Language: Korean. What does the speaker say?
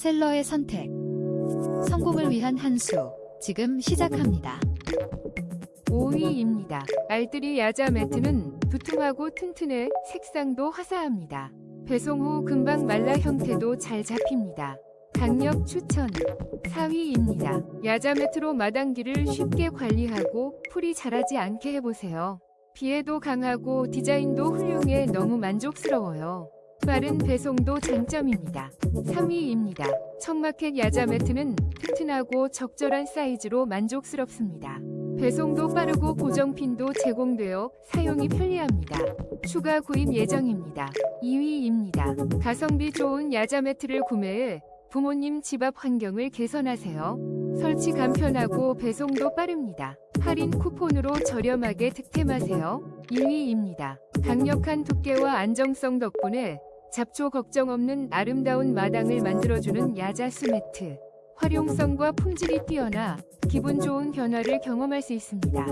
셀러의 선택. 성공을 위한 한 수. 지금 시작합니다. 5위입니다. 알뜰이 야자 매트는 두툼하고 튼튼해 색상도 화사합니다. 배송 후 금방 말라 형태도 잘 잡힙니다. 강력 추천 4위입니다. 야자 매트로 마당기를 쉽게 관리하고 풀이 자라지 않게 해보세요. 비에도 강하고 디자인도 훌륭해 너무 만족스러워요. 빠른 배송도 장점입니다. 3위입니다. 청마켓 야자 매트는 튼튼하고 적절한 사이즈로 만족스럽습니다. 배송도 빠르고 고정핀도 제공되어 사용이 편리합니다. 추가 구입 예정입니다. 2위입니다. 가성비 좋은 야자 매트를 구매해 부모님 집 앞 환경을 개선하세요. 설치 간편하고 배송도 빠릅니다. 할인 쿠폰으로 저렴하게 득템하세요. 1위입니다. 강력한 두께와 안정성 덕분에 잡초 걱정 없는 아름다운 마당을 만들어주는 야자수 매트. 활용성과 품질이 뛰어나 기분 좋은 변화를 경험할 수 있습니다.